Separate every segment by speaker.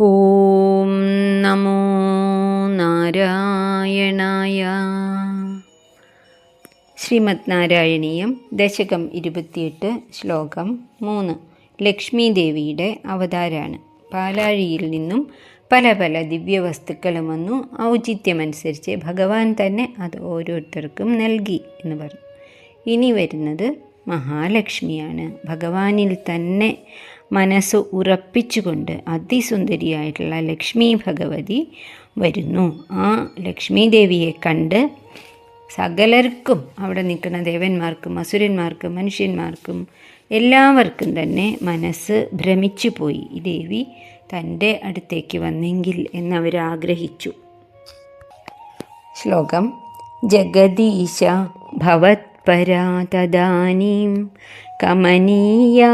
Speaker 1: ഓം നമോ നാരായണായ. ശ്രീമദ് നാരായണീയം ദശകം ഇരുപത്തിയെട്ട് ശ്ലോകം മൂന്ന്. ലക്ഷ്മി ദേവിയുടെ അവതാരാണ്. പാലാഴിയിൽ നിന്നും പല പല ദിവ്യവസ്തുക്കളും വന്നു. ഔചിത്യമനുസരിച്ച് ഭഗവാൻ തന്നെ അത് ഓരോരുത്തർക്കും നൽകി എന്ന് പറഞ്ഞു. ഇനി വരുന്നത് മഹാലക്ഷ്മിയാണ്. ഭഗവാനിൽ തന്നെ മനസ്സ് ഉറപ്പിച്ചുകൊണ്ട് അതിസുന്ദരിയായിട്ടുള്ള ലക്ഷ്മി ഭഗവതി വരുന്നു. ആ ലക്ഷ്മി ദേവിയെ കണ്ട് സകലർക്കും അവിടെ നിൽക്കുന്ന ദേവന്മാർക്കും അസുരന്മാർക്കും മനുഷ്യന്മാർക്കും എല്ലാവർക്കും തന്നെ മനസ്സ് ഭ്രമിച്ചു പോയി. ഈ ദേവി തന്റെ അടുത്തേക്ക് വന്നെങ്കിൽ എന്നവരാഗ്രഹിച്ചു. ശ്ലോകം ജഗദീശ തദാനീം കമനീയ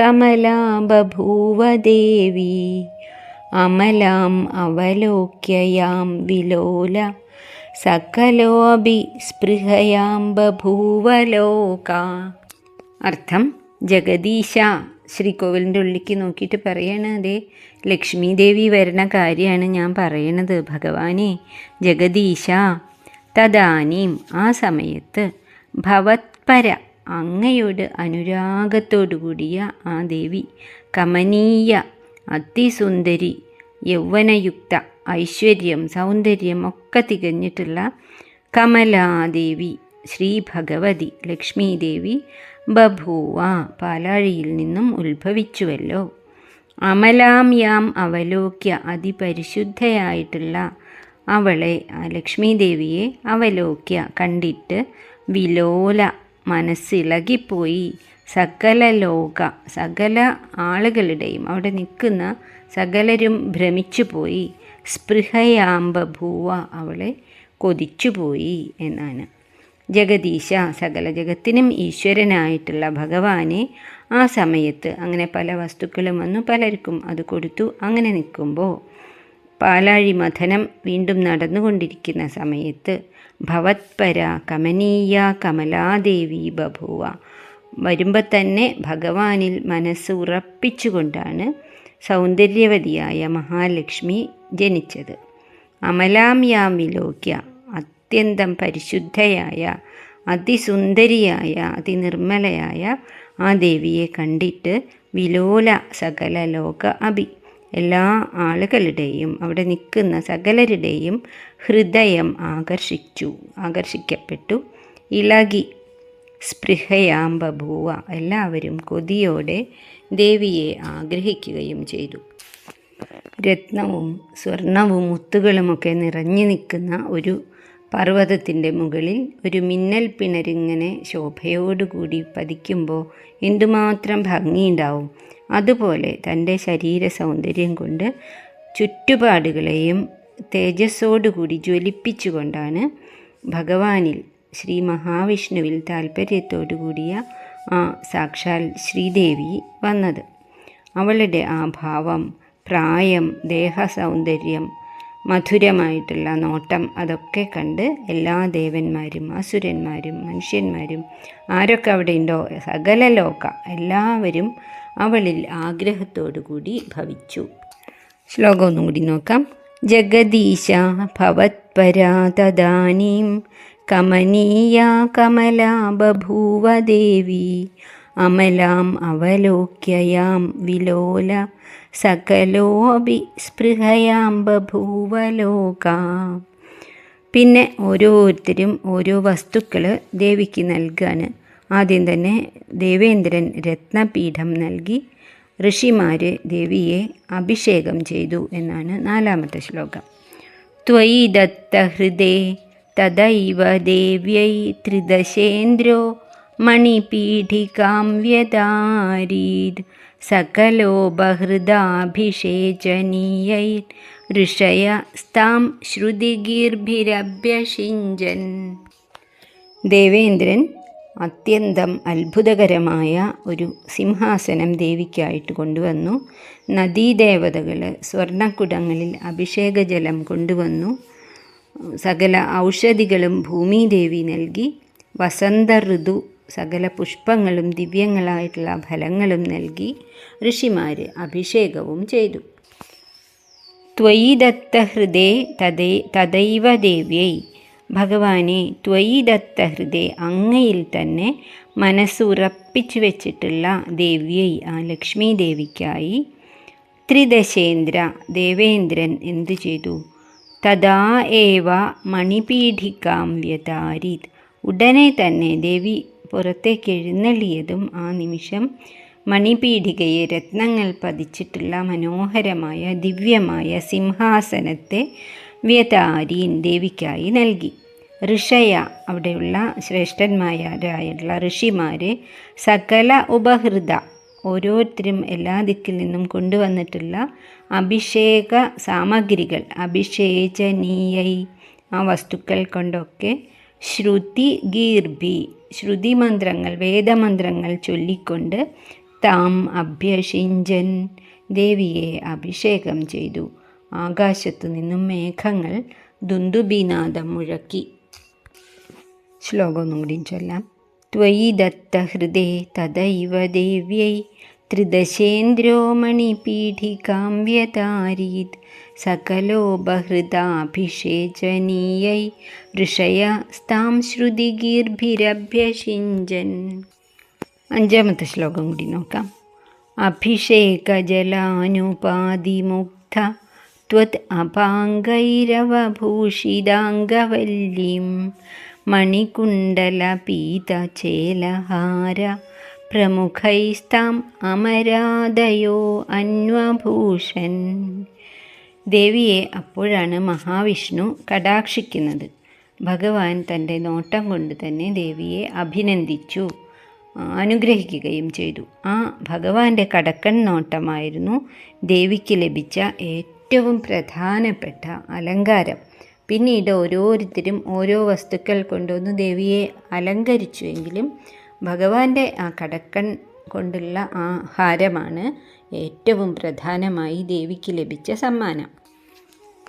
Speaker 1: കമലാ ബഭൂവ ദേവി അമലാം അവലോക്യയാം വിലോല സകലോപി സ്പൃഹയാം ബഭൂവലോക. അർത്ഥം ജഗദീശ ശ്രീകോവിലിന്റെ ഉള്ളിലേക്ക് നോക്കിയിട്ട് പറയണ അതെ ലക്ഷ്മി ദേവി വരുന്ന കാര്യമാണ് ഞാൻ പറയണത്. ഭഗവാനെ ജഗദീശ തദാനീം ആ സമയത്ത് ഭവത്പര. അങ്ങയോട് അനുരാഗത്തോടു കൂടിയ ആ ദേവി കമനീയ അതിസുന്ദരി യൗവനയുക്ത ഐശ്വര്യം സൗന്ദര്യം ഒക്കെ തികഞ്ഞിട്ടുള്ള കമലാദേവി ശ്രീ ഭഗവതി ലക്ഷ്മീദേവി ബഭൂവ പാലാഴിയിൽ നിന്നും ഉത്ഭവിച്ചുവല്ലോ. അമലാം യാം അവലോക്യ അതിപരിശുദ്ധയായിട്ടുള്ള അവളെ ലക്ഷ്മീദേവിയെ ലക്ഷ്മി ദേവിയെ അവലോക്യ കണ്ടിട്ട് വിലോല മനസ്സിളകിപ്പോയി. സകല ലോക സകല ആളുകളുടെയും അവിടെ നിൽക്കുന്ന സകലരും ഭ്രമിച്ചു പോയി സ്പൃഹയാമ്പഭൂവ അവളെ കൊതിച്ചുപോയി എന്നാണ്. ജഗദീശ സകല ജഗത്തിനും ഈശ്വരനായിട്ടുള്ള ഭഗവാനെ ആ സമയത്ത് അങ്ങനെ പല വസ്തുക്കളും വന്നു പലർക്കും അത് കൊടുത്തു അങ്ങനെ നിൽക്കുമ്പോൾ പാലാഴി മഥനം വീണ്ടും നടന്നുകൊണ്ടിരിക്കുന്ന സമയത്ത് ഭവത്പര കമനീയ കമലാദേവി ബഭുവ. വരുമ്പോൾ തന്നെ ഭഗവാനിൽ മനസ്സ് ഉറപ്പിച്ചുകൊണ്ടാണ് സൗന്ദര്യവതിയായ മഹാലക്ഷ്മി ജനിച്ചത്. അമലാം യാം വിലോക്യ അത്യന്തം പരിശുദ്ധയായ അതിസുന്ദരിയായ അതിനിർമ്മലയായ ആ ദേവിയെ കണ്ടിട്ട് വിലോല സകല ലോക അഭി എല്ലാ ആളുകളുടെയും അവിടെ നിൽക്കുന്ന സകലരുടെയും ഹൃദയം ആകർഷിച്ചു ആകർഷിക്കപ്പെട്ടു. ഇളകി സ്പൃഹയാം ബഭൂവ എല്ലാവരും കൊതിയോടെ ദേവിയെ ആഗ്രഹിക്കുകയും ചെയ്തു. രത്നവും സ്വർണവും മുത്തുകളുമൊക്കെ നിറഞ്ഞു നിൽക്കുന്ന ഒരു പർവതത്തിന്റെ മുകളിൽ ഒരു മിന്നൽ പിണരിങ്ങനെ ശോഭയോടുകൂടി പതിക്കുമ്പോൾ എന്തുമാത്രം ഭംഗിയുണ്ടാവും. അതുപോലെ തന്റെ ശരീര സൗന്ദര്യം കൊണ്ട് ചുറ്റുപാടുകളെയും തേജസ്സോടുകൂടി ജ്വലിപ്പിച്ചുകൊണ്ടാണ് ഭഗവാനിൽ ശ്രീ മഹാവിഷ്ണുവിൽ താല്പര്യത്തോടു കൂടിയ ആ സാക്ഷാൽ ശ്രീദേവി വന്നത്. അവളുടെ ആ ഭാവം പ്രായം ദേഹസൗന്ദര്യം മധുരമായിട്ടുള്ള നോട്ടം അതൊക്കെ കണ്ട് എല്ലാ ദേവന്മാരും അസുരന്മാരും മനുഷ്യന്മാരും ആരൊക്കെ അവിടെ ഉണ്ടോ സകല ലോക എല്ലാവരും അവളിൽ ആഗ്രഹത്തോടു കൂടി ഭവിച്ചു. ശ്ലോകം ഒന്നും കൂടി നോക്കാം. ജഗദീശ ഭവത്പരാ തദാനീം കമനീയ കമലാ ബഭൂവ ദേവി അമലാം അവലോക്യയാം വിലോല സകലോപി സ്പൃഹയാം ബഭൂവലോക. പിന്നെ ഓരോരുത്തരും ഓരോ വസ്തുക്കൾ ദേവിക്ക് നൽകാൻ ആദ്യം തന്നെ ദേവേന്ദ്രൻ രത്നപീഠം നൽകി ഋഷിമാർ ദേവിയെ അഭിഷേകം ചെയ്തു എന്നാണ് നാലാമത്തെ ശ്ലോകം. ത്വയി ദത്ത ദത്തഹൃദേ തദൈവ ദേവ്യൈ ത്രിദശേന്ദ്രോ സകലോ ബഹൃദാഭിഷേചനീയൈ ഋഷയ സ്താം ശ്രുതിഗീർഭിരഭ്യഷിഞ്ചൻ. ദേവേന്ദ്രൻ അത്യന്തം അത്ഭുതകരമായ ഒരു സിംഹാസനം ദേവിക്കായിട്ട് കൊണ്ടുവന്നു. നദീദേവതകൾ സ്വർണക്കുടങ്ങളിൽ അഭിഷേകജലം കൊണ്ടുവന്നു. സകല ഔഷധികളും ഭൂമിദേവി നൽകി. വസന്ത ഋതു സകല പുഷ്പങ്ങളും ദിവ്യങ്ങളായിട്ടുള്ള ഫലങ്ങളും നൽകി ഋഷിമാർ അഭിഷേകവും ചെയ്തു. ത്വയി ദത്ത ഹൃദയ തദൈവ ദേവ്യൈ. ഭഗവാനെ ത്വയി ദത്ത ഹൃദയ അങ്ങയിൽ തന്നെ മനസ്സുറപ്പിച്ചു വെച്ചിട്ടുള്ള ദേവ്യൈ ആ ലക്ഷ്മി ദേവിക്കായി ത്രിദശേന്ദ്ര ദേവേന്ദ്രൻ എന്തു ചെയ്തു? തഥാ ഏവ മണിപീഠിക്കാം വ്യതാരിത്. ഉടനെ തന്നെ ദേവി പുറത്തേക്ക് എഴുന്നള്ളിയതും ആ നിമിഷം മണിപീഠികയെ രത്നങ്ങൾ പതിച്ചിട്ടുള്ള മനോഹരമായ ദിവ്യമായ സിംഹാസനത്തെ വ്യതാരീൻ ദേവിക്കായി നൽകി. ഋഷയ അവിടെയുള്ള ശ്രേഷ്ഠന്മാരായുള്ള ഋഷിമാരെ സകല ഉപഹൃത ഓരോരുത്തരും എല്ലാ ദിക്കിൽ നിന്നും കൊണ്ടുവന്നിട്ടുള്ള അഭിഷേക സാമഗ്രികൾ അഭിഷേചനീയൈ ആ വസ്തുക്കൾ കൊണ്ടൊക്കെ ശ്രുതി ഗീർഭി. ശ്രുതി മന്ത്രങ്ങൾ വേദമന്ത്രങ്ങൾ ചൊല്ലിക്കൊണ്ട് താം അഭ്യഷിഞ്ചൻ ദേവിയെ അഭിഷേകം ചെയ്തു. ആകാശത്തു നിന്നും മേഘങ്ങൾ ദുന്ദുബിനാദം മുഴക്കി. ശ്ലോകം ഒന്നും കൂടി ചൊല്ലാം. ത്വയി ദത്ത ഹൃദേ തദൈവ ദേവ്യൈ ത്രിദശേന്ദ്രോ മണിപീഠികാം വ്യതാരീത് സകലോ ബഹൃതാഭിഷേചനീയൈ ഋഷയ സ്താം ശ്രുതിഗീർഭിരഭ്യഷിഞ്ചൻ. അഞ്ചാമത്തെ ശ്ലോകം കൂടി നോക്കാം. അഭിഷേകജലാനുപാതിമുഗ്ധ ത്വത് അപാംഗൈരവഭൂഷിതാംഗവല്ലിം മണികുണ്ടലപീതചേലഹാര പ്രമുഖൈസ്താം അമരാദയോ അന്വഭൂഷൻ ദേവിയെ അപ്പോഴാണ് മഹാവിഷ്ണു കടാക്ഷിക്കുന്നത്. ഭഗവാൻ തന്റെ നോട്ടം കൊണ്ട് തന്നെ ദേവിയെ അഭിനന്ദിച്ചു അനുഗ്രഹിക്കുകയും ചെയ്തു. ആ ഭഗവാന്റെ കടക്കൺ നോട്ടമായിരുന്നു ദേവിക്ക് ലഭിച്ച ഏറ്റവും പ്രധാനപ്പെട്ട അലങ്കാരം. പിന്നീട് ഓരോരുത്തരും ഓരോ വസ്തുക്കൾ കൊണ്ടുവന്ന് ദേവിയെ അലങ്കരിച്ചുവെങ്കിലും ഭഗവാന്റെ ആ കടക്കൺ കൊണ്ടുള്ള ആ ഹാരമാണ് ഏറ്റവും പ്രധാനമായി ദേവിക്ക് ലഭിച്ച സമ്മാനം.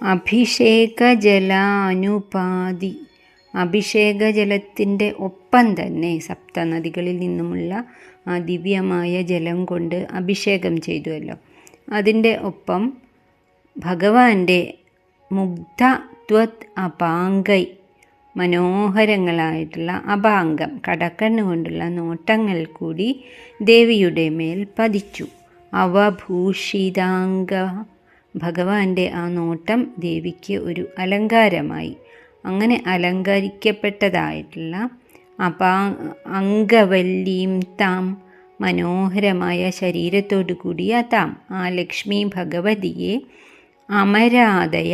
Speaker 1: അഭിഷേക ജലാനുപാതി അഭിഷേക ജലത്തിന്റെ ഒപ്പം തന്നെ സപ്തനദികളിൽ നിന്നുമുള്ള ആ ദിവ്യമായ ജലം കൊണ്ട് അഭിഷേകം ചെയ്തുവല്ലോ. അതിന്റെ ഒപ്പം ഭഗവാന്റെ മുഗ്ധ ത്വത് അപാങ്കൈ മനോഹരങ്ങളായിട്ടുള്ള അപാംഗം കടക്കണ്ണുകൊണ്ടുള്ള നോട്ടങ്ങൾ കൂടി ദേവിയുടെ മേൽ പതിച്ചു. അവഭൂഷിതാംഗ ഭഗവാന്റെ ആ നോട്ടം ദേവിക്ക് ഒരു അലങ്കാരമായി. അങ്ങനെ അലങ്കരിക്കപ്പെട്ടതായിട്ടുള്ള അപാ അംഗവല്ലീം താം മനോഹരമായ ശരീരത്തോടു കൂടിയ താം ആ ലക്ഷ്മി ഭഗവതിയെ അമരാതയ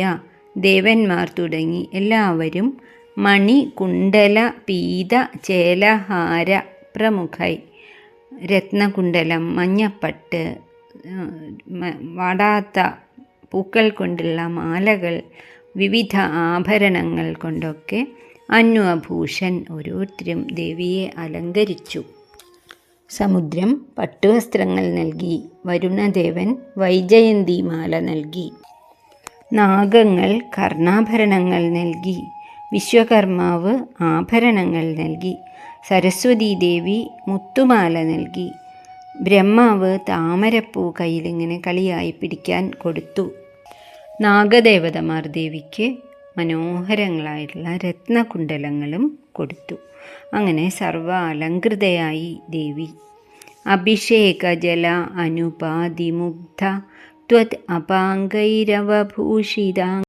Speaker 1: ദേവന്മാർ തുടങ്ങി എല്ലാവരും മണി കുണ്ടല പീത ചേലഹാര പ്രമുഖൈ. രത്നകുണ്ടലം മഞ്ഞപ്പട്ട് വാടാത്ത പൂക്കൾ കൊണ്ടുള്ള മാലകൾ വിവിധ ആഭരണങ്ങൾ കൊണ്ടൊക്കെ അന്വഭൂഷൺ ഓരോരുത്തരും ദേവിയെ അലങ്കരിച്ചു. സമുദ്രം പട്ടുവസ്ത്രങ്ങൾ നൽകി വരുണദേവൻ വൈജയന്തിമാല നൽകി. നാഗങ്ങൾ കർണാഭരണങ്ങൾ നൽകി വിശ്വകർമാവ് ആഭരണങ്ങൾ നൽകി. സരസ്വതീദേവി മുത്തുമാല നൽകി. ബ്രഹ്മാവ് താമരപ്പൂ കയ്യിലിങ്ങനെ കളിയായി പിടിക്കാൻ കൊടുത്തു. നാഗദേവതമാർ ദേവിക്ക് മനോഹരങ്ങളായിട്ടുള്ള രത്നകുണ്ടലങ്ങളും കൊടുത്തു. അങ്ങനെ സർവ അലങ്കൃതയായി ദേവി. അഭിഷേക ജല അനുപാതിമുഗ്ധ ത്വത് അപാംഗൈരവഭൂഷിതാംഗവല്ലീം